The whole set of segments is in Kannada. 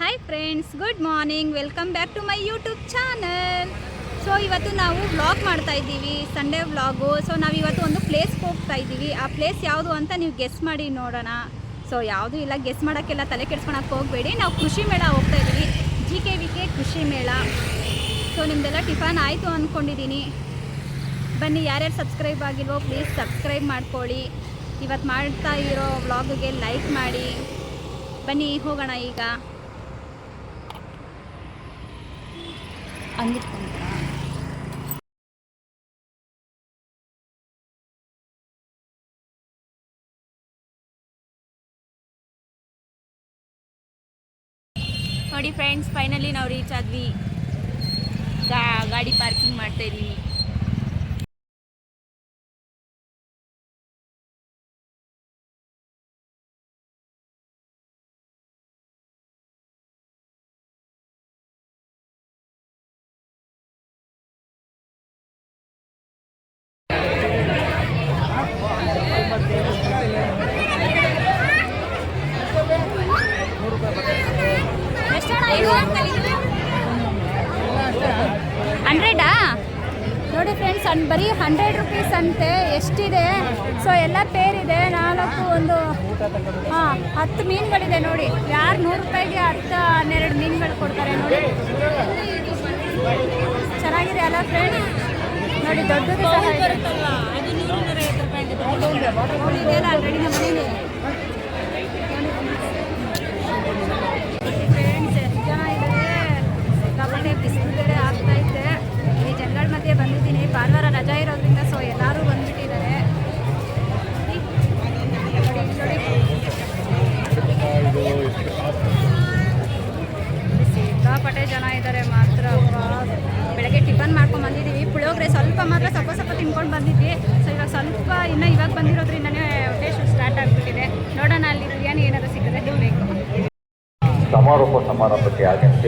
Hi friends good morning welcome back to my YouTube channel so ಇವತ್ತು ನಾವು ವ್ಲಾಗ್ ಮಾಡ್ತಾ ಇದ್ದೀವಿ ಸಂಡೇ ವ್ಲಾಗು ಸೊ ನಾವು ಇವತ್ತು ಒಂದು ಪ್ಲೇಸ್ಗೆ ಹೋಗ್ತಾ ಇದ್ದೀವಿ. ಆ ಪ್ಲೇಸ್ ಯಾವುದು ಅಂತ ನೀವು ಗೆಸ್ ಮಾಡಿ ನೋಡೋಣ. ಸೊ ಯಾವುದೂ ಇಲ್ಲ ಗೆಸ್ ಮಾಡೋಕ್ಕೆಲ್ಲ ತಲೆ ಕೆಡ್ಸ್ಕೊಳಕ್ಕೆ ಹೋಗಬೇಡಿ. ನಾವು ಕೃಷಿ ಮೇಳ ಹೋಗ್ತಾ ಇದ್ದೀವಿ. ಜಿ ಕೆ ವಿ ಕೆ ಕೃಷಿ ಮೇಳ. ಸೊ ನಿಮ್ಮದೆಲ್ಲ ಟಿಫನ್ ಆಯಿತು ಅಂದ್ಕೊಂಡಿದ್ದೀನಿ ಬನ್ನಿ, ಯಾರ್ಯಾರು ಸಬ್ಸ್ಕ್ರೈಬ್ ಆಗಿಲ್ವೋ ಪ್ಲೀಸ್ ಸಬ್ಸ್ಕ್ರೈಬ್ ಮಾಡ್ಕೊಳ್ಳಿ. ಇವತ್ತು ಮಾಡ್ತಾ ಇರೋ ವ್ಲಾಗ್ಗೆ ಲೈಕ್ ಮಾಡಿ. ಬನ್ನಿ, ಹೋಗೋಣ ಈಗ. ಹಂಗಿಟ್ಕೊಂಡ್ರ ನೋಡಿ ಫ್ರೆಂಡ್ಸ್ ಫೈನಲಿ ನಾವು ರೀಚ್ ಆದ್ವಿ. ಗಾಡಿ ಪಾರ್ಕಿಂಗ್ ಮಾಡ್ತಾ ಇದೀವಿ.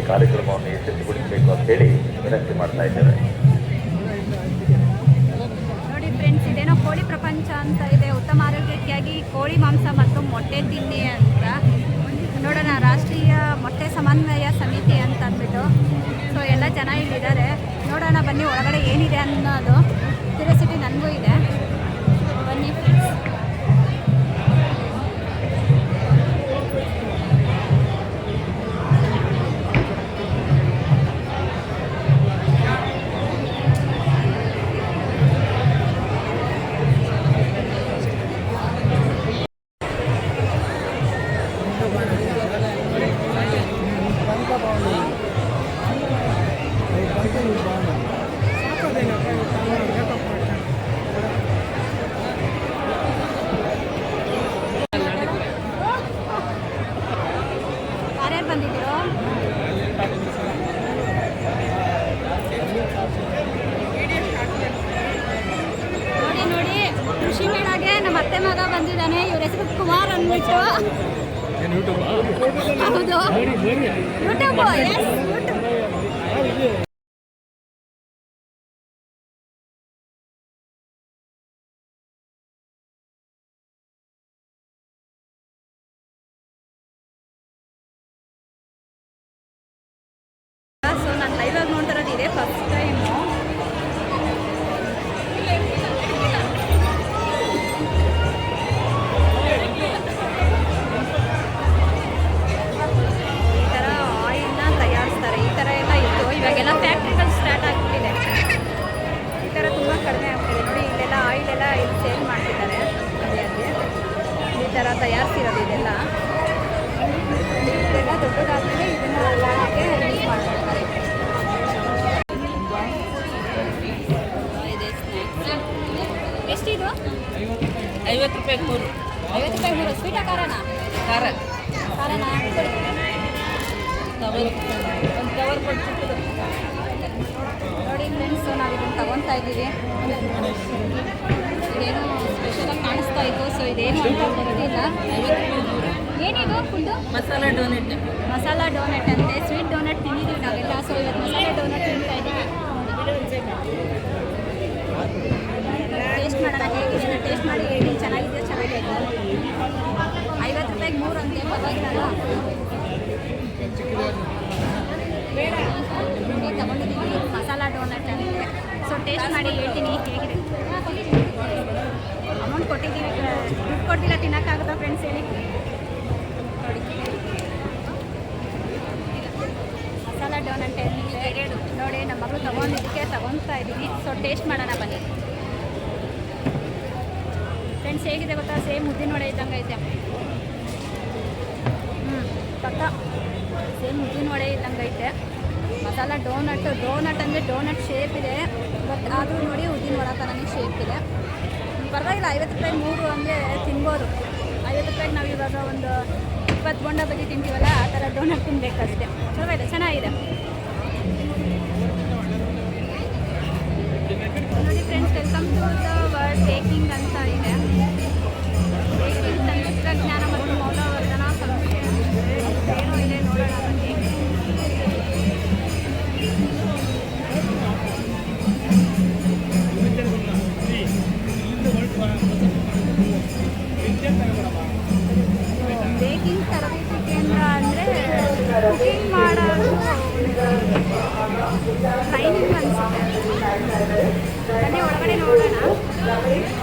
Claro. ಯೂಟ್ಯೂಬ್ ಎಸ್ ಯೂಟ್ಯೂಬ್ ಐವತ್ತು ರೂಪಾಯಿ ಮೂರು. ಐವತ್ತು ರೂಪಾಯಿ ಮೂರು. ಸ್ವೀಟಾ ಕಾರಣ ಖಾರ. ಖಾರನ. ಕವರ್ ಒಂದು ಕವರ್ ಕೊಟ್ಟು ನೋಡಿ ಫ್ರೆಂಡ್ಸ್ ನಾವು ಇದನ್ನು ತಗೊತಾ ಇದ್ದೀವಿ. ಇದೇನೋ ಸ್ಪೆಷಲಾಗಿ ಕಾಣಿಸ್ತಾ ಇತ್ತು. ಸೊ ಇದೇನು ಅಂತ ಗೊತ್ತಿಲ್ಲ. ಏನಿದು food masala donut masala donut ಅಂತೆ. ಸ್ವೀಟ್ ಡೋನೆಟ್ ತಿಂದಿದ್ದೀವಿ ನಾವೆಲ್ಲ. ಸೊ ಇವತ್ತು ಮಸಾಲೆ ಡೋನೆಟ್ ತಿಂತಾ ಇದ್ದೀವಿ. ಟೇಸ್ಟ್ ಮಾಡೋಣ ಹೇಗಿದೆ ಟೇಸ್ಟ್ ಮಾಡಿ ಹೇಳಿ. ಚೆನ್ನಾಗಿದೆ ಚೆನ್ನಾಗಿದೆ ಐವತ್ತು ರೂಪಾಯಿಗೆ ಮೂರು ಅಂತೆ ಪರವಾಗಿಲ್ಲ ನೋಡಿ ತಗೊಂಡಿದ್ದೀವಿ ಮಸಾಲ ಡೋನಟ್ ಅಂತೆ ಸೊ ಟೇಸ್ಟ್ ಮಾಡಿ ಹೇಳ್ತೀನಿ ಹೇಗಿದೆ. ಅಮೌಂಟ್ ಕೊಟ್ಟಿದ್ದೀವಿ. ದುಡ್ಡು ಕೊಟ್ಟಿಲ್ಲ ತಿನ್ನೋಕ್ಕಾಗುತ್ತಾ ಫ್ರೆಂಡ್ಸ್ ಹೇಳಿ. ನೋಡಿ ಮಸಾಲ ಡೋನಟ್ ನೋಡಿ, ನಮ್ಮ ಮಗಳು ತೊಗೊಂಡಿದ್ದಕ್ಕೆ ತಗೊತಾ ಇದ್ದೀನಿ. ಸೊ ಟೇಸ್ಟ್ ಮಾಡೋಣ ಬನ್ನಿ. ಫ್ರೆಂಡ್ಸ್ ಹೇಗಿದೆ ಗೊತ್ತಾ? ಸೇಮ್ ಉದ್ದಿನ ವಡೆ ಇದ್ದಂಗೆ ಐತೆ. ಹ್ಞೂ ಪಕ್ಕ ಸೇಮ್ ಉದ್ದಿನ ವಡೆ ಇದ್ದಂಗೆ ಐತೆ. ಮಸಾಲ ಡೋನಟ್ ಡೋನಟ್ ಅಂದರೆ ಡೋನಟ್ ಶೇಪ್ ಇದೆ. ಬಟ್ ಆದರೂ ನೋಡಿ ಉದ್ದಿನ ವಡ ಥರನೇ ಶೇಪ್ ಇದೆ. ಪರವಾಗಿಲ್ಲ, ಐವತ್ತು ರೂಪಾಯಿ ಮೂರು ಅಂದರೆ ತಿನ್ಬೋದು. ಐವತ್ತು ರೂಪಾಯಿಗೆ ನಾವು ಇವಾಗ ಒಂದು ಇಪ್ಪತ್ತು ಬೊಂಡ ಬಗ್ಗೆ ತಿಂತೀವಲ್ಲ, ಆ ಥರ ಡೋನಟ್ ತಿನ್ನಬೇಕಷ್ಟೇ ಪರವಾಗಿಲ್ಲ, ಚೆನ್ನಾಗಿದೆ. Friends welcome to the world baking ಅಂತ ಇದೆ. ನೋಡಿ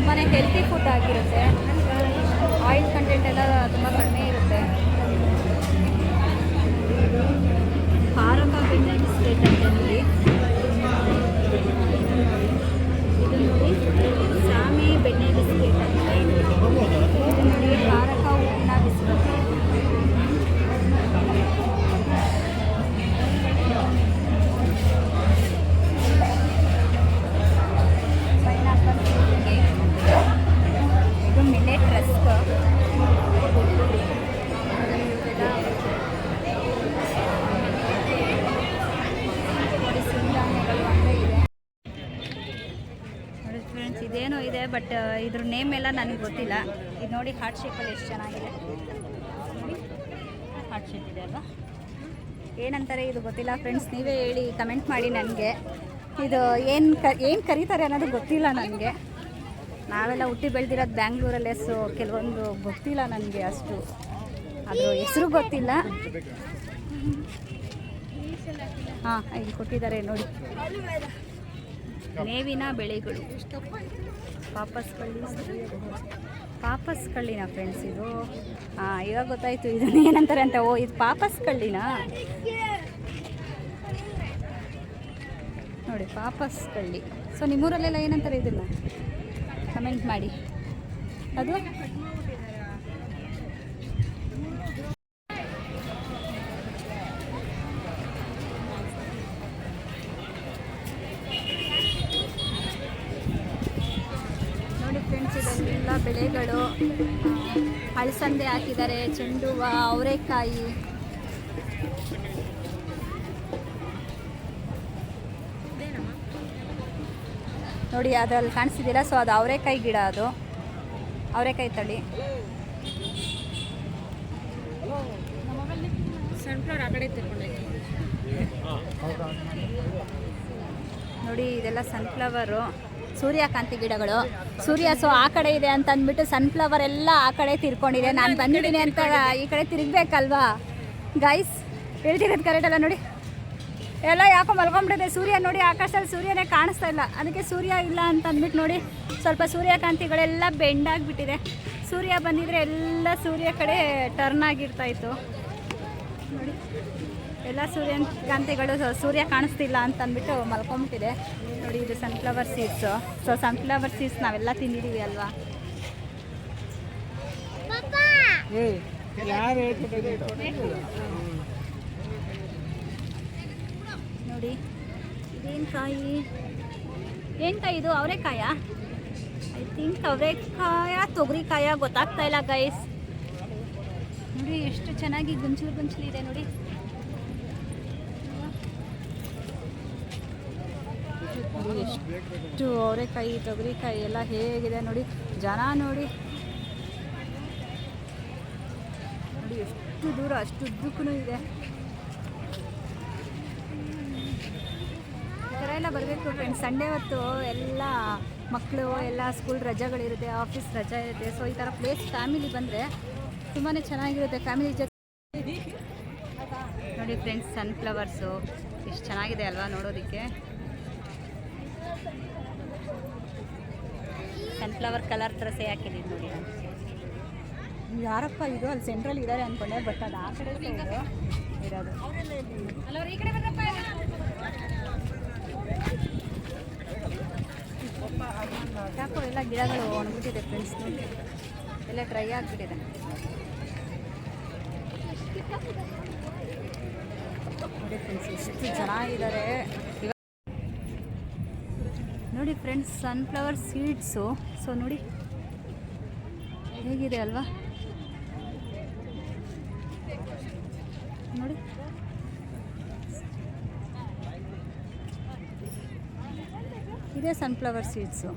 ತುಂಬಾ ಹೆಲ್ತಿ ಫುಡ್ ಆಗಿರುತ್ತೆ. ಆಯಿಲ್ ಕಂಟೆಂಟ್ ಎಲ್ಲ ತುಂಬ ಕಡಿಮೆ ಇರುತ್ತೆ. ಹಾರಕ ಬೆಣ್ಣೆ ಬಿಸ್ಕೆಟ್ ಅಂತ ನೋಡಿ ಇದು ನೋಡಿ ಸಾಮಿ ಬೆಣ್ಣೆ ಬಿಸ್ಕೆಟ್ ಅಂತ ಇದು ನೋಡಿ ಹಾರಕ ಬಟ್ ಇದ್ರ ನೇಮ್ ಎಲ್ಲ ನನಗೆ ಗೊತ್ತಿಲ್ಲ. ಇದು ನೋಡಿ ಹಾರ್ಟ್ ಶೇಪಲ್ಲಿ ಎಷ್ಟು ಚೆನ್ನಾಗಿದೆ. ಹಾರ್ಟ್ ಶೇಪ್ ಇದೆ ಅಲ್ವಾ? ಏನಂತಾರೆ ಇದು ಗೊತ್ತಿಲ್ಲ ಫ್ರೆಂಡ್ಸ್ ನೀವೇ ಹೇಳಿ ಕಮೆಂಟ್ ಮಾಡಿ ನನಗೆ. ಇದು ಏನು ಕ, ಏನು ಕರೀತಾರೆ ಅನ್ನೋದು ಗೊತ್ತಿಲ್ಲ ನನಗೆ. ನಾವೆಲ್ಲ ಹುಟ್ಟಿ ಬೆಳೆದಿರೋದು ಬ್ಯಾಂಗ್ಳೂರಲ್ಲೇ ಸೊ ಕೆಲವೊಂದು ಗೊತ್ತಿಲ್ಲ ನನಗೆ ಅಷ್ಟು. ಅದು ಹೆಸರು ಗೊತ್ತಿಲ್ಲ. ಹಾಂ, ಇಲ್ಲಿ ಕೊಟ್ಟಿದ್ದಾರೆ ನೋಡಿ. ಮೇವಿನ ಬೆಳೆಗಳು. ಪಾಪಸ್ ಕಳ್ಳಿ ಪಾಪಸ್ ಕಳ್ಳಿನ ಫ್ರೆಂಡ್ಸ್ ಇದು? ಹಾಂ ಇವಾಗ ಗೊತ್ತಾಯ್ತು, ಇದನ್ನ ಏನಂತಾರೆ ಅಂತ. ಓ, ಇದು ಪಾಪಸ್ ಕಳ್ಳಿನ ನೋಡಿ ಪಾಪಸ್ ಕಳ್ಳಿ ಸೊ ನಿಮ್ಮೂರಲ್ಲೆಲ್ಲ ಏನಂತಾರೆ ಇದನ್ನ? ಕಮೆಂಟ್ ಮಾಡಿ. ಅದು ನೋಡಿ ಫ್ರೆಂಡ್ಸ್ ಬೆಳೆಗಳು ಅಳಸಂದೆ ಹಾಕಿದ್ದಾರೆ ಚೆಂಡು ಹೂವು ಅವರೆಕಾಯಿ. ನೋಡಿ ಅದ್ರಲ್ಲಿ ಕಾಣಿಸ್ತಿದ್ದೀರಾ? ಸೊ ಅದು ಅವರೆಕಾಯಿ ಗಿಡ ಅದು. ಅವರೆಕಾಯಿ ತಳಿ. ನೋಡಿ ಇದೆಲ್ಲ ಸನ್ಫ್ಲವರು ಸೂರ್ಯಕಾಂತಿ ಗಿಡಗಳು. ಸೂರ್ಯ ಸೊ ಆ ಕಡೆ ಇದೆ ಅಂತ ಅಂದ್ಬಿಟ್ಟು ಸನ್ಫ್ಲವರ್ ಎಲ್ಲ ಆ ಕಡೆ ತಿರ್ಕೊಂಡಿದೆ. ನಾನು ಬಂದಿದ್ದೀನಿ ಅಂತ ಈ ಕಡೆ ತಿರುಗಬೇಕಲ್ವಾ? ಗೈಸ್ ಹೇಳ್ತಿರೋದು ಕರೆಕ್ಟ್ ಅಲ್ಲ ನೋಡಿ. ಎಲ್ಲ ಯಾಕೋ ಮಲ್ಕೊಂಡ್ಬಿಟ್ಟಿದೆ. ಸೂರ್ಯ ನೋಡಿ, ಆಕಾಶದಲ್ಲಿ ಸೂರ್ಯನೇ ಕಾಣಿಸ್ತಾ ಇಲ್ಲ. ಅದಕ್ಕೆ ಸೂರ್ಯ ಇಲ್ಲ ಅಂತ ಅಂದ್ಬಿಟ್ಟು ನೋಡಿ, ಸ್ವಲ್ಪ ಸೂರ್ಯಕಾಂತಿಗಳೆಲ್ಲ ಬೆಂಡಾಗಿಬಿಟ್ಟಿದೆ. ಸೂರ್ಯ ಬಂದಿದ್ರೆ ಎಲ್ಲ ಸೂರ್ಯ ಕಡೆ ಟರ್ನ್ ಆಗಿರ್ತಾ ಇತ್ತು. ನೋಡಿ. ಎಲ್ಲ ಸೂರ್ಯಕಾಂತಿಗಳು ಸೂರ್ಯ ಕಾಣಿಸ್ತಿಲ್ಲ ಅಂತ ಅಂದ್ಬಿಟ್ಟು ಮಲ್ಕೊಂಬಿಟ್ಟಿದೆ. ನೋಡಿ ಇದು sunflower seeds so sunflower seeds ನಾವೆಲ್ಲ ತಿಂದಿದ್ದೀವಿ ಅಲ್ವಾ? ನೋಡಿ ಇದೇನು ಕಾಯಿ? ಏನು ಕಾಯಿ ಇದು? ಅವರೆಕಾಯ? ಐ ಥಿಂಕ್ ಅವರೆಕಾಯ ತೊಗರಿಕಾಯ ಗೊತ್ತಾಗ್ತಾ ಇಲ್ಲ ಗೈಸ್ ನೋಡಿ, ಎಷ್ಟು ಚೆನ್ನಾಗಿ ಗುಂಚಲು ಗುಂಚಲು ಇದೆ ನೋಡಿ. ಎಷ್ಟು ಅವರೆಕಾಯಿ, ತೊಗರಿಕಾಯಿ ಎಲ್ಲ ಹೇಗಿದೆ ನೋಡಿ. ಜನ ನೋಡಿ. ನೋಡಿ, ಎಷ್ಟು ದೂರ, ಅಷ್ಟು ಉದ್ದಕ್ಕೂ ಇದೆ. ಥರ ಎಲ್ಲ ಬರಬೇಕು ಫ್ರೆಂಡ್ಸ್ ಸಂಡೇ ಹೊತ್ತು ಎಲ್ಲ ಮಕ್ಕಳು ಎಲ್ಲ ಸ್ಕೂಲ್ ರಜೆಗಳಿರುತ್ತೆ ಆಫೀಸ್ ರಜೆ ಇರುತ್ತೆ. ಸೊ ಈ ಥರ ಪ್ಲೇಸ್ ಫ್ಯಾಮಿಲಿ ಬಂದರೆ ತುಂಬಾ ಚೆನ್ನಾಗಿರುತ್ತೆ. ಫ್ಯಾಮಿಲಿ ಜೊತೆ ನೋಡಿ ಫ್ರೆಂಡ್ಸ್ ಸನ್ಫ್ಲವರ್ಸು ಎಷ್ಟು ಚೆನ್ನಾಗಿದೆ ಅಲ್ವಾ ನೋಡೋದಕ್ಕೆ? ಸನ್ಫ್ಲವರ್ ಕಲರ್ ಡ್ರೆಸ್ಸೇ ಹಾಕಿದ್ದೀನಿ ನೋಡಿ ಯಾರಪ್ಪ ಇದು ಅಲ್ಲಿ ಸೆಂಟ್ರಲ್ ಇದ್ದಾರೆ ಅಂದ್ಕೊಂಡೆ ಬಟ್ ಅದು ಆ ಕಡೆ ಇರೋದು. ಯಾಕೋ ಎಲ್ಲ ಗಿಡಗಳು ಒಣಗ್ಬಿಟ್ಟಿದೆ ಫ್ರೆಂಡ್ಸ್ ನೋಡಿ. ಎಲ್ಲ ಡ್ರೈ ಆಗಿಬಿಟ್ಟಿದೆ. ನೋಡಿ ಫ್ರೆಂಡ್ಸ್ ಎಷ್ಟು ಇವಾಗ ನೋಡಿ ಫ್ರೆಂಡ್ಸ್ ಸನ್ಫ್ಲವರ್ ಸೀಡ್ಸು ಸೊ ನೋಡಿ ಹೇಗಿದೆ ಅಲ್ವಾ? ನೋಡಿ. ಇದೆ ಸನ್ಫ್ಲವರ್ ಸೀಡ್ಸು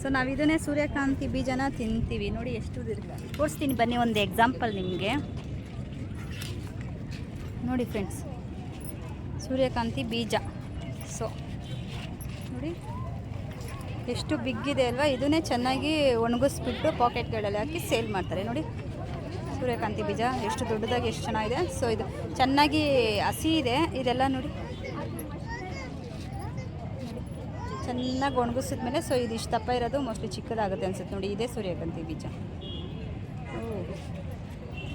ಸೊ ನಾವು ಇದನ್ನೇ ಸೂರ್ಯಕಾಂತಿ ಬೀಜನ ತಿಂತೀವಿ. ನೋಡಿ ಎಷ್ಟು ತೋರಿಸ್ತೀನಿ ಬನ್ನಿ ಒಂದು ಎಕ್ಸಾಂಪಲ್ ನಿಮಗೆ. ನೋಡಿ ಫ್ರೆಂಡ್ಸ್ ಸೂರ್ಯಕಾಂತಿ ಬೀಜ. ಸೊ ನೋಡಿ ಎಷ್ಟು ಬಿಗ್ಗಿದೆ ಅಲ್ವಾ? ಇದನ್ನೇ ಚೆನ್ನಾಗಿ ಒಣಗಿಸ್ಬಿಟ್ಟು ಪಾಕೆಟ್ಗಳಲ್ಲಿ ಹಾಕಿ ಸೇಲ್ ಮಾಡ್ತಾರೆ. ನೋಡಿ, ಸೂರ್ಯಕಾಂತಿ ಬೀಜ ಎಷ್ಟು ದೊಡ್ಡದಾಗಿ ಎಷ್ಟು ಚೆನ್ನಾಗಿದೆ. ಸೊ ಇದು ಚೆನ್ನಾಗಿ ಹಸಿ ಇದೆ. ಇದೆಲ್ಲ ನೋಡಿ. ಚೆನ್ನಾಗಿ ಒಣಗಿಸಿದ್ಮೇಲೆ ಸೊ ಇದು ಇಷ್ಟು ದಪ್ಪ ಇರೋದು ಮೋಸ್ಟ್ಲಿ ಚಿಕ್ಕದಾಗುತ್ತೆ ಅನ್ಸುತ್ತೆ ನೋಡಿ, ಇದೇ ಸೂರ್ಯಕಾಂತಿ ಬೀಜ.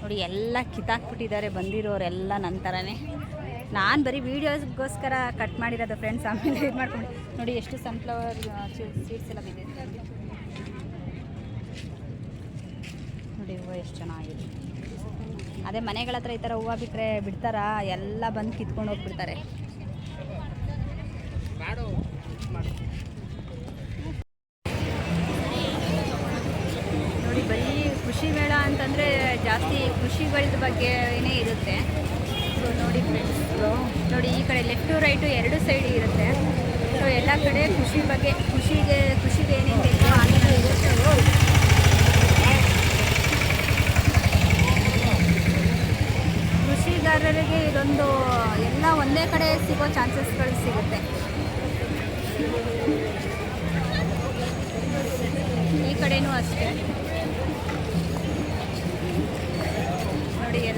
ನೋಡಿ, ಎಲ್ಲ ಕಿತ್ತಾಕ್ಬಿಟ್ಟಿದ್ದಾರೆ, ಬಂದಿರೋರೆಲ್ಲ ನನ್ನ ಥರನೇ ನಾನು ಬರೀ ವೀಡಿಯೋಸ್ಗೋಸ್ಕರ ಕಟ್ ಮಾಡಿರೋದು ಫ್ರೆಂಡ್ಸ್ ಆಮೇಲೆ ಇದು ಮಾಡ್ಕೊಂಡು ನೋಡಿ, ಎಷ್ಟು ಸನ್ಫ್ಲವರ್ ಸೀಡ್ಸ್ ಎಲ್ಲ ಬಿದ್ದಿದೆ ನೋಡಿ, ಹೂವು ಎಷ್ಟು ಚೆನ್ನಾಗಿದೆ. ಅದೇ ಮನೆಗಳ ಹತ್ರ ಈ ಥರ ಹೂವು ಬಿಟ್ಟರೆ ಬಿಡ್ತಾರಾ? ಎಲ್ಲ ಬಂದು ಕಿತ್ಕೊಂಡು ಹೋಗ್ಬಿಡ್ತಾರೆ. ಕೃಷಿಗಳದ ಬಗ್ಗೆನೇ ಇರುತ್ತೆ. ಸೊ ನೋಡಿ ಫ್ರೆಂಡ್ಸ್ ನೋಡಿ ಈ ಕಡೆ ಲೆಫ್ಟು ರೈಟು ಎರಡು ಸೈಡ್ ಇರುತ್ತೆ. ಸೊ ಎಲ್ಲ ಕಡೆ ಖುಷಿ ಬಗ್ಗೆ, ಖುಷಿಗೆ ಖುಷಿಗೆ ಏನೇನು ಬೇಕೋ ಆಗಿನ ಕೃಷಿಗಾರರಿಗೆ ಇದೊಂದು, ಎಲ್ಲ ಒಂದೇ ಕಡೆ ಸಿಗೋ ಚಾನ್ಸಸ್ಗಳು ಸಿಗುತ್ತೆ. ಈ ಕಡೆನೂ ಅಷ್ಟೇ.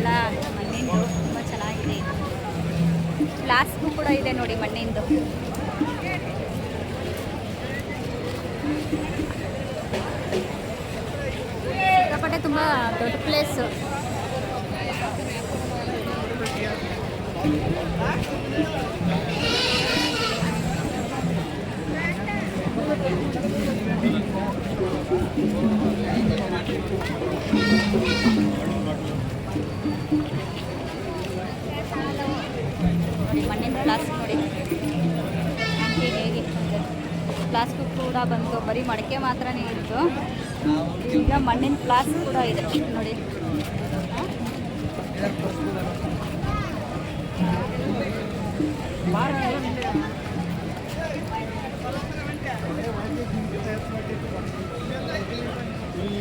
ಎಲ್ಲ ಮಣ್ಣಿಂದು ತುಂಬ ಚೆನ್ನಾಗಿದೆ. ಗ್ಲಾಸ್ಗೂ ಕೂಡ ಇದೆ ನೋಡಿ ಮಣ್ಣಿಂದು. ಸಿಕ್ಕಾಪಟ್ಟೆ ತುಂಬ ದೊಡ್ಡ ಪ್ಲೇಸು ನೋಡಿ ಮಣ್ಣಿನ ಫ್ಲಾಸ್ಕ್ ನೋಡಿ. ಆಂಟಿ ಹೇಗಿತ್ತು ಅಂದರೆ ಕೂಡ ಬಂತು ಬರೀ ಮಡಕೆ ಮಾತ್ರನೇ ಇತ್ತು ಈಗ ಮಣ್ಣಿನ ಪ್ಲಾಸ್ಟಿಕ್ ಕೂಡ ಇದೆ. ನೋಡಿ.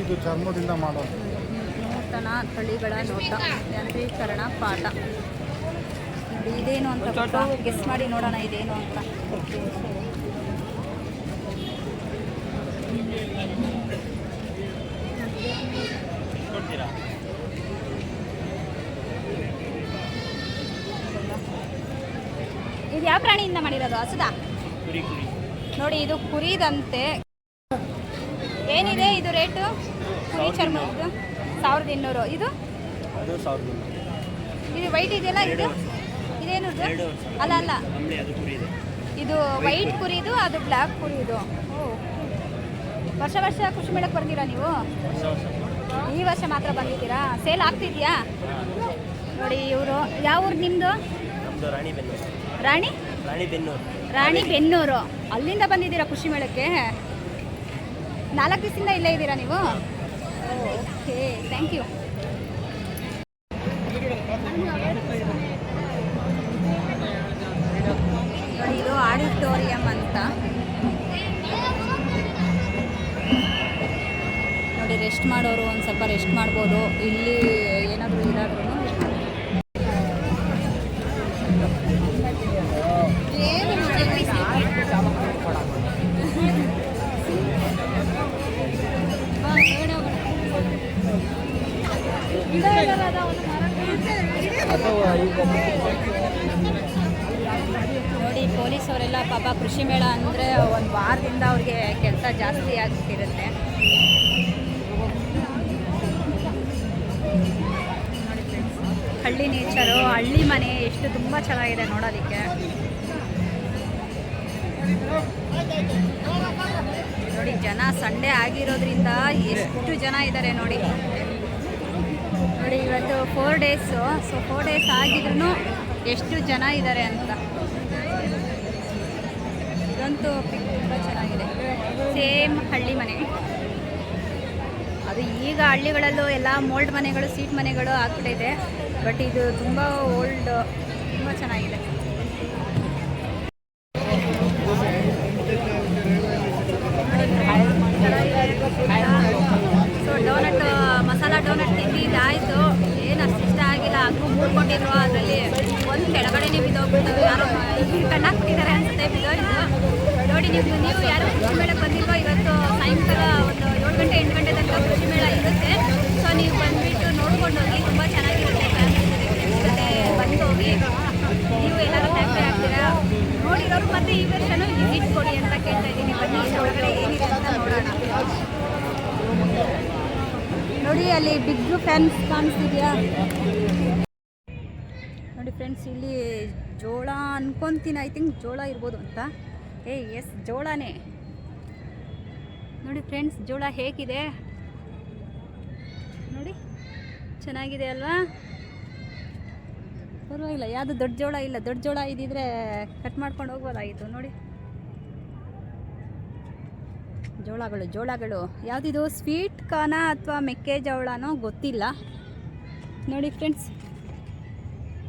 ಇದು ಚರ್ಮದಿಂದ ಮಾಡೋದು. ನೂತನ ತಳಿಗಳ ನೋಟ ಯಾಂತ್ರೀಕರಣ ಪಾಠ. ಇದು ಇದೇನು ಅಂತ ಗೆಸ್ ಮಾಡಿ ನೋಡೋಣ ಇದೇನು ಅಂತ. ಇದು ಯಾವ ಪ್ರಾಣಿಯಿಂದ ಮಾಡಿರೋದು? ಹಸುದ? ನೋಡಿ ಇದು ಕುರಿದಂತೆ. ಏನಿದೆ ಇದು ರೇಟು? ಕುರಿ ಚರ್ಮದ್ದು ಸಾವಿರದ ಇನ್ನೂರು. ಇದು? ಅದು ಸಾವಿರದ ಇದು ವೈಟ್ ಇದೆಯಲ್ಲ ಇದು? ಇದೇನು ಅಲ್ಲ ಅಲ್ಲ. ಇದು. ವೈಟ್ ಕುರಿದು ಅದು ಬ್ಲ್ಯಾಕ್ ಕುರಿದು. ವರ್ಷ ವರ್ಷ ಕೃಷಿ ಮೇಳಕ್ಕೆ ಬರ್ತೀರಾ ನೀವು? ಈ ವರ್ಷ ಮಾತ್ರ ಬಂದಿದ್ದೀರಾ? ಸೇಲ್ ಆಗ್ತಿದ್ಯಾ? ನೋಡಿ ಇವರು. ಯಾವ ಊರು ನಿಮ್ಮದು ರಾಣಿ ರಾಣಿ? ರಾಣಿಬೆನ್ನೂರು ಅಲ್ಲಿಂದ ಬಂದಿದ್ದೀರಾ ಕೃಷಿ ಮೇಳಕ್ಕೆ ನಾಲ್ಕು ದಿವಸದಿಂದ ಇಲ್ಲೇ ಇದ್ದೀರಾ ನೀವು? ಓಕೆ ಥ್ಯಾಂಕ್ ಯು ನೋಡಿ ಇದು ಆಡಿಟೋರಿಯಂ ಅಂತ ನೋಡಿ ರೆಸ್ಟ್ ಮಾಡೋರು ಒಂದು ಸ್ವಲ್ಪ ರೆಸ್ಟ್ ಮಾಡ್ಬೋದು ಇಲ್ಲಿ ಹಳ್ಳಿ ನೇಚರು, ಹಳ್ಳಿ ಮನೆ ಎಷ್ಟು ತುಂಬ ಚೆನ್ನಾಗಿದೆ ನೋಡೋದಕ್ಕೆ. ನೋಡಿ, ಜನ ಸಂಡೇ ಆಗಿರೋದ್ರಿಂದ ಎಷ್ಟು ಜನ ಇದ್ದಾರೆ ನೋಡಿ. ನೋಡಿ, ಇವತ್ತು four days so four days ಆಗಿದ್ರು ಎಷ್ಟು ಜನ ಇದ್ದಾರೆ ಅಂತ. ಇದಂತೂ ಪಿಕ್ ತುಂಬ ಚೆನ್ನಾಗಿದೆ. ಸೇಮ್ ಹಳ್ಳಿ ಮನೆ. ಅದು ಈಗ ಹಳ್ಳಿಗಳಲ್ಲೂ ಎಲ್ಲ ಮೋಲ್ಡ್ ಮನೆಗಳು ಸೀಟ್ ಮನೆಗಳು ಆಗ್ಬಿಟ್ಟಿದೆ. ಬಟ್ ಇದು ತುಂಬ ಓಲ್ಡ್, ತುಂಬ ಚೆನ್ನಾಗಿದೆ. ಸೊ ಡೋನಟ್ ಮಸಾಲ ಡೋನಟ್ ತಿಂದಿದ್ದಾಯಿತು. ಏನು ಅಷ್ಟು ಇಷ್ಟ ಆಗಿಲ್ಲ. ಅದು ಮೂಡ್ಕೊಂಡಿದ್ರು ಅದರಲ್ಲಿ ಒಂದು ಕೆಳಗಡೆನೇ ಬಿದ್ದೋಗ್ಬಿಟ್ಟು ಯಾರೋ ಕಣ್ಣಾಕ್ಬಿಟ್ಟಿದ್ದಾರೆ ಅನ್ಸುತ್ತೆ ಬಿದ್ದೋಯ್ತು ನೋಡಿ ನೀವು ನೀವು ಯಾರು ಕೃಷಿ ಮೇಳಕ್ಕೆ ಬಂದಿಲ್ವೋ ಇವತ್ತು ಸಾಯಂಕಾಲ ಒಂದು ಏಳು ಗಂಟೆ ಎಂಟು ಗಂಟೆ ತನಕ ಕೃಷಿ ಮೇಳ ಇರುತ್ತೆ ಸೊ ನೀವು ಬಂದುಬಿಟ್ಟು ನೋಡ್ಕೊಂಡು ಹೋಗಿ ತುಂಬ ಚೆನ್ನಾಗಿರುತ್ತೆ ಫ್ಯಾಮಿಲಿ ಜೊತೆ ಬಂದು ಹೋಗಿ ನೀವು ಎಲ್ಲರೂ ಹ್ಯಾಪಿ ಆಗ್ತೀರಾ ನೋಡಿರೋರು ಮತ್ತೆ ಈ ವರ್ಷನೂ ವಿಸಿಟ್ ಕೊಡಿ ಅಂತ ಕೇಳ್ತಾ ಇದ್ದೀನಿ ಬನ್ನಿ ಒಳಗಡೆ ಏನಿದೆ ಅಂತ ನೋಡೋಣ ನೋಡಿ ಅಲ್ಲಿ ಬಿಗ್ ಫ್ಯಾನ್ಸ್ ಕಾಣಿಸ್ತಿದ್ಯಾ? ನೋಡಿ ಫ್ರೆಂಡ್ಸ್ ಇಲ್ಲಿ ಜೋಳ ಅನ್ಕೊಂತೀನಿ. ಐ ಥಿಂಕ್ ಜೋಳ ಇರ್ಬೋದು ಅಂತ. ಏ ಎಸ್ ಜೋಳನೇ. ನೋಡಿ ಫ್ರೆಂಡ್ಸ್ ಜೋಳ ಹೇಗಿದೆ? ನೋಡಿ, ಚೆನ್ನಾಗಿದೆ ಅಲ್ವಾ? ಪರವಾಗಿಲ್ಲ, ಯಾವುದು ದೊಡ್ಡ ಜೋಳ ಇಲ್ಲ. ದೊಡ್ಡ ಜೋಳ ಇದ್ದಿದ್ರೆ ಕಟ್ ಮಾಡ್ಕೊಂಡು ಹೋಗ್ಬೋದಾಗಿತ್ತು. ನೋಡಿ. ಜೋಳಗಳು ಜೋಳಗಳು. ಯಾವುದಿದು? ಸ್ವೀಟ್ ಕಾನ ಅಥವಾ ಮೆಕ್ಕೆಜೋಳನೋ ಗೊತ್ತಿಲ್ಲ. ನೋಡಿ ಫ್ರೆಂಡ್ಸ್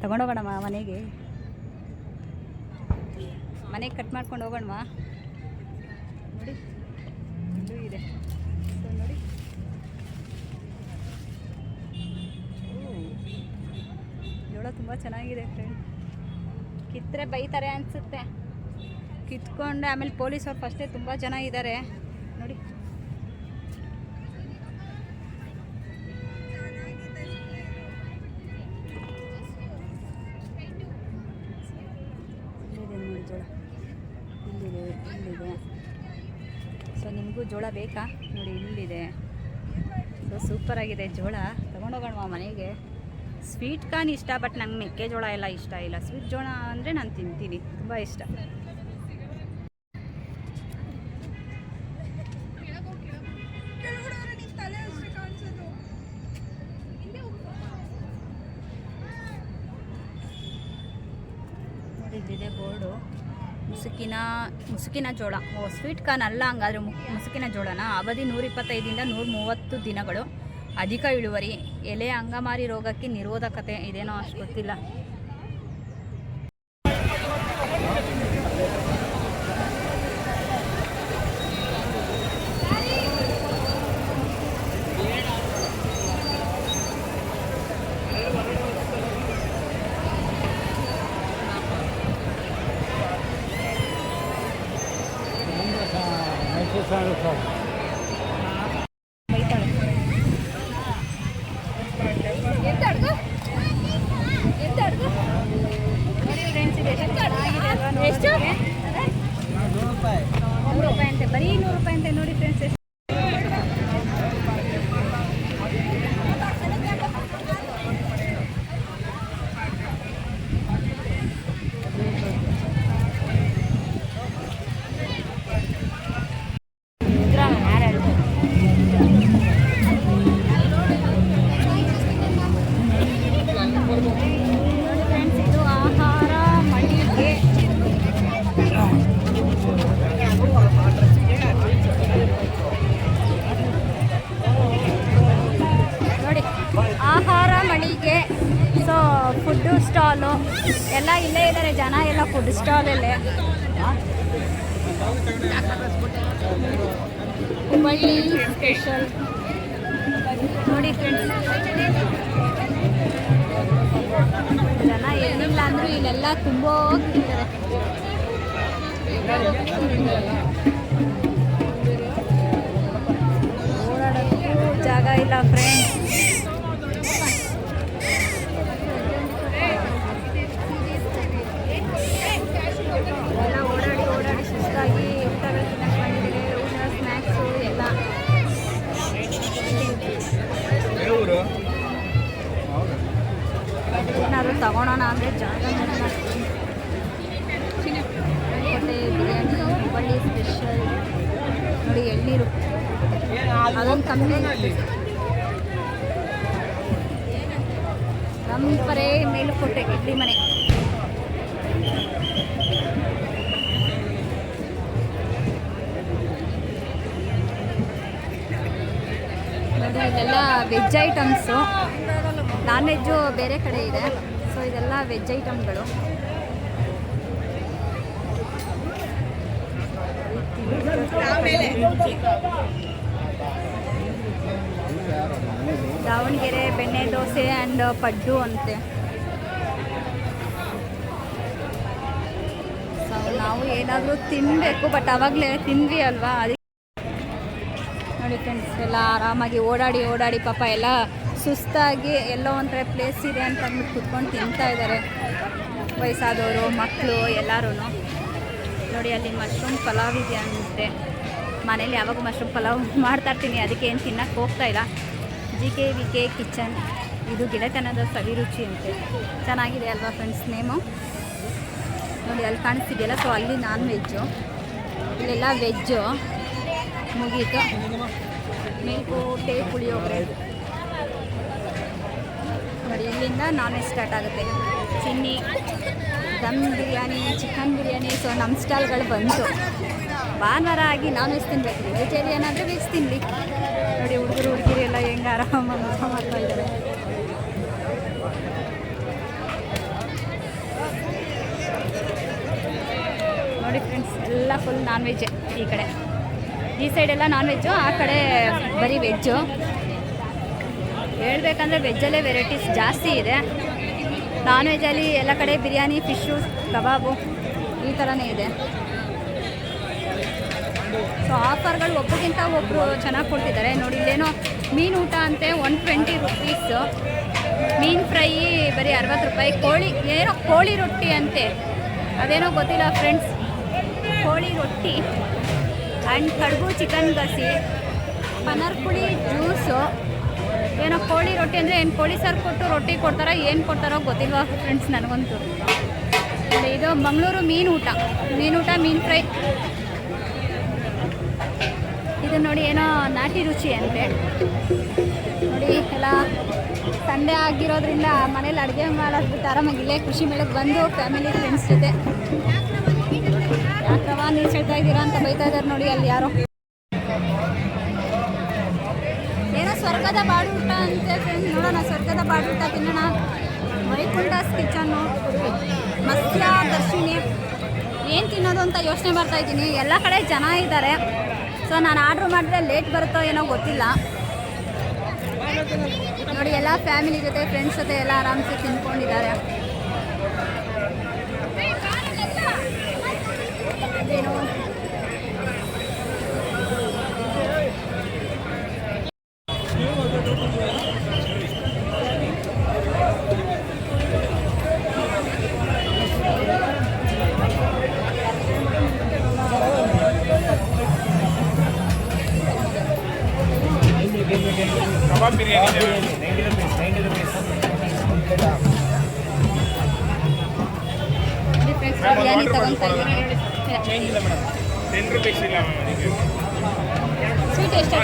ತಗೊಂಡೋಗೋಣಮ್ಮ ಮನೆಗೆ. ಮನೆಗೆ ಕಟ್ ಮಾಡ್ಕೊಂಡು ಹೋಗೋಣವಾ ನೋಡಿ, ಇಲ್ಲೂ ಇದೆ. ನೋಡಿ. ಜೋಳ ತುಂಬ ಚೆನ್ನಾಗಿದೆ ಫ್ರೆಂಡ್. ಕಿತ್ತರೆ ಬೈತಾರೆ ಅನಿಸುತ್ತೆ. ಕಿತ್ಕೊಂಡೆ ಆಮೇಲೆ ಪೊಲೀಸವ್ರು ಫಸ್ಟೇ ತುಂಬ ಜನ ಇದ್ದಾರೆ ನೋಡಿ. ಜೋಳ. ಸೊ ನಿಮಗೂ ಜೋಳ ಬೇಕಾ? ನೋಡಿ, ಇಲ್ಲಿದೆ. ಸೊ ಸೂಪರಾಗಿದೆ ಜೋಳ. ತೊಗೊಂಡೋಗೋಣ ಮನೆಗೆ? ಸ್ವೀಟ್ ಕಾನ್ ಇಷ್ಟ ಬಟ್ ನಂಗೆ ಮೆಕ್ಕೆಜೋಳ ಎಲ್ಲ ಇಷ್ಟ ಇಲ್ಲ. ಸ್ವೀಟ್ ಜೋಳ ಅಂದರೆ ನಾನು ತಿಂತೀನಿ. ತುಂಬ ಇಷ್ಟ. ಮುಸುಕಿನ ಮುಸುಕಿನ ಜೋಳ. ಓ ಸ್ವೀಟ್ ಕಾರ್ನ್ ಅಲ್ಲ ಹಂಗಾದ್ರೆ ಮುಸುಕಿನ ಜೋಳನ. ಅವಧಿ ನೂರ ಇಪ್ಪತ್ತೈದಿಂದ ನೂರ ಮೂವತ್ತು ದಿನಗಳು. ಅಧಿಕ ಇಳುವರಿ. ಎಲೆ ಅಂಗಮಾರಿ ರೋಗಕ್ಕೆ ನಿರೋಧಕತೆ. ಇದೇನೋ ಅಷ್ಟು ಗೊತ್ತಿಲ್ಲ. ಸ್ಟಾಲಲ್ಲೇ. ಹುಬ್ಬಳ್ಳಿ ಸ್ಪೆಷಲ್ ನೋಡಿ ಫ್ರೆಂಡ್ಸ್ ಜನ ಏನಿಲ್ಲ ಅಂದ್ರೂ ಇಲ್ಲೆಲ್ಲ ತುಂಬ ಓಡಾಡೋಕ್ಕೂ ಜಾಗ ಇಲ್ಲ ಫ್ರೆಂಡ್ಸ್ ತಗೊಳೋಣ ಅಂದರೆ ಜಾಗ ಬಿರಿಯಾನಿ, ಹುಬ್ಬಳ್ಳಿ ಸ್ಪೆಷಲ್ ನೋಡಿ ಎಳ್ನೀರು. ಅದೊಂದು ಕಮ್ಮಿ. ರಂಪರೆ ಮೇಲುಕೋಟೆ, ಇಡ್ಲಿ ಮನೆ. ಇದೆಲ್ಲ ವೆಜ್ ಐಟಮ್ಸು ನಾನ್ ವೆಜ್ಜು ಬೇರೆ ಕಡೆ ಇದೆ. ಇದೆಲ್ಲ ವೆಜ್ ಐಟಮ್ಗಳು ದಾವಣಗೆರೆ ಬೆಣ್ಣೆ ದೋಸೆ ಆ್ಯಂಡ್ ಪಡ್ಡು ಅಂತೆ. ಸೊ ನಾವು ಏನಾದರೂ ತಿನ್ನಬೇಕು ಬಟ್ ಆವಾಗಲೇ ತಿಂದ್ವಿ ಅಲ್ವಾ? ಅದಕ್ಕೆ ನೋಡಿ ಫ್ರೆಂಡ್ಸ್ ಎಲ್ಲ ಆರಾಮಾಗಿ ಓಡಾಡಿ ಓಡಾಡಿ ಪಾಪ ಎಲ್ಲ ಸುಸ್ತಾಗಿ ಎಲ್ಲೋ ಒಂಥರ ಪ್ಲೇಸ್ ಇದೆ ಅಂತ ಅಂದ್ಬಿಟ್ಟು ಕುತ್ಕೊಂಡು ತಿಂತಾ ಇದ್ದಾರೆ ವಯಸ್ಸಾದವರು ಮಕ್ಕಳು ಎಲ್ಲರೂ ನೋಡಿ ಅಲ್ಲಿ ಮಶ್ರೂಮ್ ಪಲಾವ್ ಇದೆ ಅಂತೆ. ಮನೇಲಿ ಯಾವಾಗ ಮಶ್ರೂಮ್ ಪಲಾವ್ ಮಾಡ್ತಾಯಿರ್ತೀನಿ ಅದಕ್ಕೆ ಏನು ತಿನ್ನಕ್ಕೆ ಹೋಗ್ತಾ ಇಲ್ಲ. G K V K kitchen ಇದು ಗೆಳೆತನದ ಸವಿರುಚಿ ಅಂತೆ. ಚೆನ್ನಾಗಿದೆ ಅಲ್ವಾ ಫ್ರೆಂಡ್ಸ್ ನೇಮು ನೋಡಿ ಅಲ್ಲಿ ಕಾಣಿಸ್ತಿದೆಯಲ್ಲ ಸೊ ಅಲ್ಲಿ ನಾನ್ ವೆಜ್ಜು ಇಲ್ಲೆಲ್ಲ ವೆಜ್ಜು ಮುಗೀತು. ಮೇಲ್ಕೋಟೆ ಪುಳಿಯೋಗರೆ. ನೋಡಿ ಇಲ್ಲಿಂದ ನಾನ್ ವೆಜ್ ಸ್ಟಾರ್ಟ್ ಆಗುತ್ತೆ. ಚಿನ್ನಿ, ದಮ್ ಬಿರಿಯಾನಿ ಚಿಕನ್ ಬಿರಿಯಾನಿ ಸೊ ನಮ್ಮ ಸ್ಟಾಲ್ಗಳು ಬಂತು. ಭಾನುವಾರ ಆಗಿ ನಾನ್ ವೆಜ್ ತಿನ್ಬೇಕು. ವೆಜಿಟೇರಿಯನ್ ಆದರೆ ವೆಜ್ ತಿನ್ಲಿ ನೋಡಿ, ಹುಡುಗರು, ಹುಡುಗಿರಿ ಎಲ್ಲ ಹೆಂಗೆ ಆರಾಮಾಗಿ ಊಟ ಮಾಡ್ತಾ ಇದ್ದಾರೆ. ನೋಡಿ ಫ್ರೆಂಡ್ಸ್ ಎಲ್ಲ ಫುಲ್ ನಾನ್ ವೆಜ್ಜೆ ಈ ಕಡೆ. ಈ ಸೈಡೆಲ್ಲ ನಾನ್ ವೆಜ್ಜು ಆ ಕಡೆ ಬರೀ ವೆಜ್ಜು ಹೇಳ್ಬೇಕಂದ್ರೆ ವೆಜ್ಜಲ್ಲೇ ವೆರೈಟೀಸ್ ಜಾಸ್ತಿ ಇದೆ. ನಾನ್ ವೆಜ್ಜಲ್ಲಿ ಎಲ್ಲ ಕಡೆ ಬಿರಿಯಾನಿ ಫಿಶ್ಶು ಕಬಾಬು ಈ ಥರನೇ ಇದೆ. ಸೊ ಆಫರ್ಗಳು ಒಬ್ಬರಿಗಿಂತ ಒಬ್ಬರು ಚೆನ್ನಾಗಿ ಕೊಡ್ತಿದ್ದಾರೆ. ನೋಡಿ, ಇಲ್ಲೇನೋ ಮೀನು ಊಟ ಅಂತೆ ಒನ್ ಟ್ವೆಂಟಿ ರುಪೀಸು ಮೀನು ಫ್ರೈ ಬರೀ ಅರವತ್ತು ರೂಪಾಯಿ. ಕೋಳಿ, ಏನೋ ಕೋಳಿ ರೊಟ್ಟಿ ಅಂತೆ. ಅದೇನೋ ಗೊತ್ತಿಲ್ಲ ಫ್ರೆಂಡ್ಸ್ ಕೋಳಿ ರೊಟ್ಟಿ ಆ್ಯಂಡ್ ಕಡುಬು ಚಿಕನ್ ಗಸಿ ಪನರ್ಪುಳಿ ಜ್ಯೂಸು ಏನೋ ಕೋಳಿ ರೊಟ್ಟಿ ಅಂದರೆ ಏನು ಕೋಳಿ ಸಾರು ಕೊಟ್ಟು ರೊಟ್ಟಿ ಕೊಡ್ತಾರೋ ಏನು ಕೊಡ್ತಾರೋ ಗೊತ್ತಿಲ್ವಾ ಫ್ರೆಂಡ್ಸ್ ನನಗಂತೂ. ಇದು ಮಂಗಳೂರು ಮೀನು ಊಟ. ಮೀನು ಊಟ, ಮೀನು ಫ್ರೈ. ಇದು ನೋಡಿ ಏನೋ ನಾಟಿ ರುಚಿ ಅಂದರೆ ನೋಡಿ ಎಲ್ಲ ಸಂಡೆ ಆಗಿರೋದ್ರಿಂದ ಮನೇಲಿ ಅಡುಗೆ ಮಾಡೋದ್ಬಿಟ್ಟು ಆರಾಮಾಗಿ ಇಲ್ಲೇ ಕೃಷಿ ಮೇಳಕ್ಕೆ ಬಂದು ಫ್ಯಾಮಿಲಿ ಫ್ರೆಂಡ್ಸ್ ಜೊತೆ. ಯಾಕ್ರವ ನೀರು ಹೇಳ್ತಾ ಇದ್ದೀರಾ ಅಂತ ಬೈತಾ ಇದ್ದಾರೆ ನೋಡಿ ಅಲ್ಲಿ ಯಾರೋ ಏನೋ ಸ್ವರ್ಗದ ಬಾಡೂಟ ಅಂತೆ ಫ್ರೆಂಡ್ಸ್ ನೋಡೋಣ, ಸ್ವರ್ಗದ ಬಾಡೂಟ ತಿನ್ನೋಣ. ವೈಕುಂಠಸ್ ಕಿಚನ್ನು ಮತ್ಸ್ಯ ದರ್ಶಿನಿ. ಏನು ತಿನ್ನೋದು ಅಂತ ಯೋಚನೆ ಮಾಡ್ತಾ ಇದ್ದೀನಿ. ಎಲ್ಲ ಕಡೆ ಜನ ಇದ್ದಾರೆ. ಸೊ ನಾನು ಆರ್ಡ್ರ್ ಮಾಡಿದ್ರೆ ಲೇಟ್ ಬರುತ್ತೋ ಏನೋ ಗೊತ್ತಿಲ್ಲ. ನೋಡಿ, ಎಲ್ಲ ಫ್ಯಾಮಿಲಿ ಜೊತೆ ಫ್ರೆಂಡ್ಸ್ ಜೊತೆ ಎಲ್ಲ ಆರಾಮ್ಸೆ ತಿನ್ಕೊಂಡಿದ್ದಾರೆ ಏನು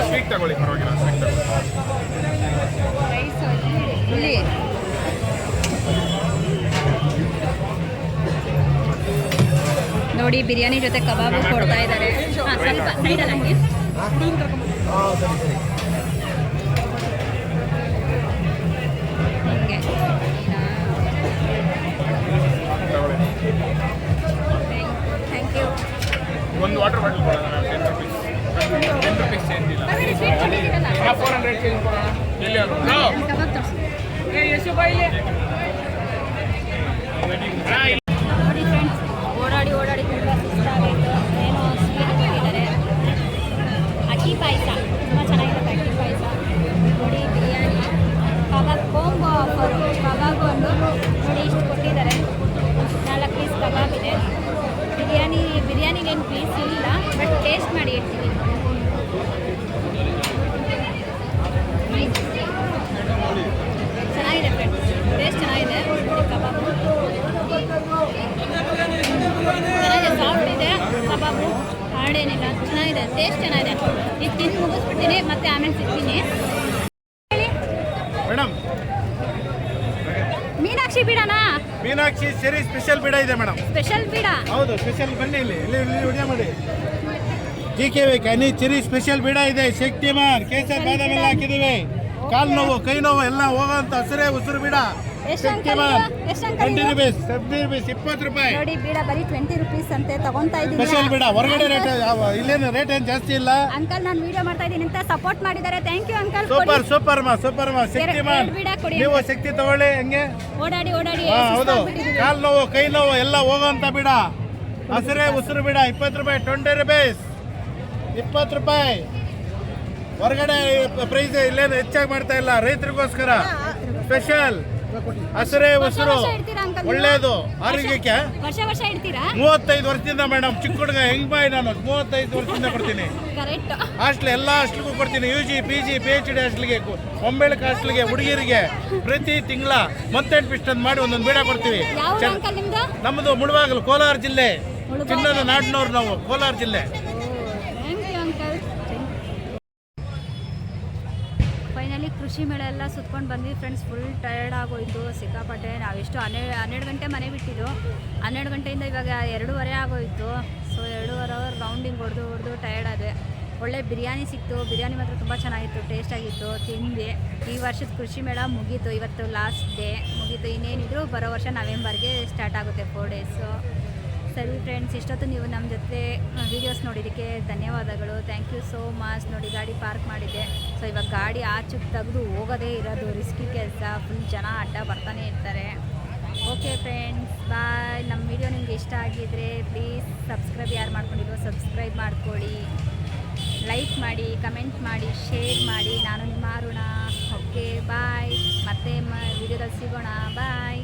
ಸ್ವೀಟ್ ತಗೊಳ್ಳಿ ಸ್ವೀಟ್ ನೋಡಿ ಬಿರಿಯಾನಿ ಜೊತೆ ಕಬಾಬ್ ಕೊಡ್ತಾ ಇದ್ದಾರೆ. ಸ್ವಲ್ಪ ಸೈಡಲ್ಲಿ ಹಿಂಗೆ ಒಂದು ವಾಟರ್ ಬಾಟಲ್ ಕೊಡೋಣ ten rupees ten rupees change ಇಲ್ಲ ಫೋರ್ ಹಂಡ್ರೆಡ್ ಚೇಂಜ್ ಕೊಡೋಣ. ಎಲ್ಲಿ ಅವರು ನೋಡಿ ಬಿರಿಯಾನಿಗೇನು ಪ್ಲೀಸ್ ಇಲ್ಲ ಬಟ್ ಟೇಸ್ಟ್ ಮಾಡಿ ಇಡ್ತೀನಿ. ಚೆನ್ನಾಗಿದೆ ಫ್ರೆಂಡ್ಸ್ ಟೇಸ್ಟ್ ಚೆನ್ನಾಗಿದೆ. ಕಬಾಬು. ಚೆನ್ನಾಗಿದೆ ಸಾಫ್ಟ್ ಇದೆ ಕಬಾಬು. ಹಾರ್ಡೇನಿಲ್ಲ ಚೆನ್ನಾಗಿದೆ ಟೇಸ್ಟ್ ಚೆನ್ನಾಗಿದೆ. ಇದು ತಿಂದು ಮುಗಿಸ್ಬಿಡ್ತೀನಿ ಮತ್ತೆ ಆಮೇಲೆ ಸಿಗ್ತೀನಿ. ಮೇಡಮ್ ಮೀನಾಕ್ಷಿ ಬಿಡೋಣ ಮೀನಾಕ್ಷಿ ಸೇರಿ ಸ್ಪೆಷಲ್ ಬಿಡ ಇದೆ ಮೇಡಮ್ ಸ್ಪೆಷಲ್ ಬೀಡ? ಹೌದು ಸ್ಪೆಷಲ್ ಬನ್ನಿ ಇಲ್ಲಿ. ಇಲ್ಲಿ ಇಲ್ಲಿ ವಿಡಿಯೋ ಮಾಡಿ. ಜಿ ಕೆ ವಿ ಕನಿ ಚಿರಿ ಸ್ಪೆಷಲ್ ಬೀಡ ಇದೆ. ಶಕ್ತಿಮಾನ್ ಕೇಸರ್ ಬಾದಾಮ್ ಹಾಕಿದೀವಿ ಹಾಕಿದ್ದೀವಿ. ಕಾಲು ನೋವು ಕೈ ನೋವು ಎಲ್ಲ ಹೋಗೋಂಥ ಹಸಿರೇ ಉಸಿರು ಬಿಡ. ಟ್ವೆಂಟಿ ರುಪೀಸ್ ಸೆವೆಂಟಿ ರುಪೀಸ್ ಇಪ್ಪತ್ತು ರೂಪಾಯಿ. ನೋಡಿ ಬೀಡ ಬರೀ ಟ್ವೆಂಟಿ ರುಪೀಸ್ ಅಂತೆ ತಗೊಂತಾ ಸ್ಪೆಷಲ್ ಬೀಡ ಹೊರಗಡೆ ರೇಟ್ ಇಲ್ಲೇನು ರೇಟ್ ಏನು ಜಾಸ್ತಿ ಇಲ್ಲ. ಅಂಕಲ್ ನಾನು ವಿಡಿಯೋ ಮಾಡ್ತಾ ಇದ್ದೀನಿ ಅಂತ ಸಪೋರ್ಟ್ ಮಾಡಿದ್ದಾರೆ? Thank you uncle super super ಮಾ ಸೂಪರ್ ಮಾ ಶಕ್ತಿ ಎರಡು ನೀವು ಶಕ್ತಿ ತಗೊಳ್ಳಿ ಹಂಗೆ? ಓಡಾಡಿ ಓಡಾಡಿ ಹಾ ಹೌದು. ಕಾಲು ನೋವು ಕೈ ನೋವು ಎಲ್ಲ ಹೋಗೋಂತ ಬಿಡ. ಹಸಿರೇ ಉಸಿರು ಬಿಡ ಇಪ್ಪತ್ತು ರೂಪಾಯಿ ಟ್ವೆಂಟಿ ರುಪೀಸ್ ಇಪ್ಪತ್ತು ರೂಪಾಯಿ. ಹೊರಗಡೆ ಪ್ರೈಸ್ ಇಲ್ಲೇನು ಹೆಚ್ಚಾಗಿ ಮಾಡ್ತಾ ಇಲ್ಲ ರೈತರಿಗೋಸ್ಕರ. ಸ್ಪೆಷಲ್ ಹಸಿರೇ ಉಸಿರು? ಒಳ್ಳೇದು. ಆರೋಗ್ಯಕ್ಕೆ? ವರ್ಷ ವರ್ಷ ಇಡ್ತೀರಾ? ಮೂವತ್ತೈದು ವರ್ಷದಿಂದ ಮೇಡಮ್ ಚಿಕ್ಕ ಹುಡುಗ ಹೆಂಗ್ ಬಾಯ್ ನಾನು? ಮೂವತ್ತೈದು ವರ್ಷದಿಂದ ಕೊಡ್ತೀನಿ. ಕರೆಕ್ಟ್. ಹಾಸ್ಟೆಲ್ ಎಲ್ಲ ಹಾಸ್ಟೆಲ್ಗೂ ಕೊಡ್ತೀನಿ. U G P G P H D ಹಾಸ್ಟೆಲ್ಗೆ ಒಂಬೆಳಕ್ ಹಾಸ್ಟೆಲ್ಗೆ ಹುಡುಗಿರಿಗೆ ಪ್ರತಿ ತಿಂಗಳ ಮಂತ್ ಫಿಸ್ಟ್ ಅಂತ ಮಾಡಿ ಒಂದೊಂದು ಬೀಡ ಕೊಡ್ತೀವಿ. ನಮ್ಮದು ಮುಳುವಾಗಲು ಕೋಲಾರ ಜಿಲ್ಲೆ. ಚಿನ್ನದ ನಾಡಿನವ್ರು ನಾವು ಕೋಲಾರ ಜಿಲ್ಲೆ ಥ್ಯಾಂಕ್ ಯು ಅಂಕಲ್ ಫೈನಲಿ ಕೃಷಿ ಮೇಳ ಎಲ್ಲ ಸುತ್ಕೊಂಡು ಬಂದ್ವಿ. ಫ್ರೆಂಡ್ಸ್ ಫುಲ್ ಟಯರ್ಡ್ ಆಗೋಯ್ತು. ಸಿಕ್ಕಾಪಟ್ಟೆ ನಾವೆಷ್ಟು ಹನ್ನೆರಡು ಹನ್ನೆರಡು ಗಂಟೆ ಮನೆ ಬಿಟ್ಟಿದ್ದು ಹನ್ನೆರಡು ಗಂಟೆಯಿಂದ ಇವಾಗ ಎರಡೂವರೆ ಆಗೋಯ್ತು. ಸೊ ಎರಡೂವರೆ ಅವರ್ ರೌಂಡಿಂಗ್ ಹೊಡೆದು ಹೊಡೆದು ಟಯರ್ಡ್ ಆದೆ ಒಳ್ಳೆ ಬಿರಿಯಾನಿ ಸಿಕ್ತು. ಬಿರಿಯಾನಿ ಮಾತ್ರ ತುಂಬ ಚೆನ್ನಾಗಿತ್ತು ಟೇಸ್ಟ್ ಆಗಿತ್ತು. ತಿಂದೆ ಈ ವರ್ಷದ ಕೃಷಿ ಮೇಳ ಮುಗೀತು. ಇವತ್ತು ಲಾಸ್ಟ್ ಡೇ ಮುಗೀತು. ಇನ್ನೇನಿದ್ರು ಬರೋ ವರ್ಷ ನವೆಂಬರ್ಗೆ ಸ್ಟಾರ್ಟ್ ಆಗುತ್ತೆ. ಫೋರ್ ಡೇಸು ಸರಿ ಫ್ರೆಂಡ್ಸ್ ಇಷ್ಟೊತ್ತು ನೀವು ನಮ್ಮ ಜೊತೆ ವೀಡಿಯೋಸ್ ನೋಡಿದ್ದಕ್ಕೆ ಧನ್ಯವಾದಗಳು. ಥ್ಯಾಂಕ್ ಯು ಸೋ ಮಚ್ ನೋಡಿ, ಗಾಡಿ ಪಾರ್ಕ್ ಮಾಡಿದ್ದೆ. ಸೊ ಇವಾಗ ಗಾಡಿ ಆಚೆಗೆ ತೆಗೆದು ಹೋಗೋದೇ ಇರೋದು. ರಿಸ್ಕಿ ಕೆಲಸ. ಫುಲ್ ಜನ ಅಡ್ಡ ಬರ್ತಾನೆ ಇರ್ತಾರೆ. ಓಕೆ ಫ್ರೆಂಡ್ಸ್ ಬಾಯ್ ನಮ್ಮ ವಿಡಿಯೋ ನಿಮ್ಗೆ ಇಷ್ಟ ಆಗಿದ್ರೆ ಪ್ಲೀಸ್ ಸಬ್ಸ್ಕ್ರೈಬ್ ಯಾರು ಮಾಡ್ಕೊಂಡಿರೋ ಸಬ್ಸ್ಕ್ರೈಬ್ ಮಾಡ್ಕೊಳ್ಳಿ. ಲೈಕ್ ಮಾಡಿ ಕಮೆಂಟ್ ಮಾಡಿ ಶೇರ್ ಮಾಡಿ. ನಾನು ನಿಮ್ಮ ಅರುಣ. ಓಕೆ ಬಾಯ್ ಮತ್ತೆ ವಿಡಿಯೋದಲ್ಲಿ ಸಿಗೋಣ. ಬಾಯ್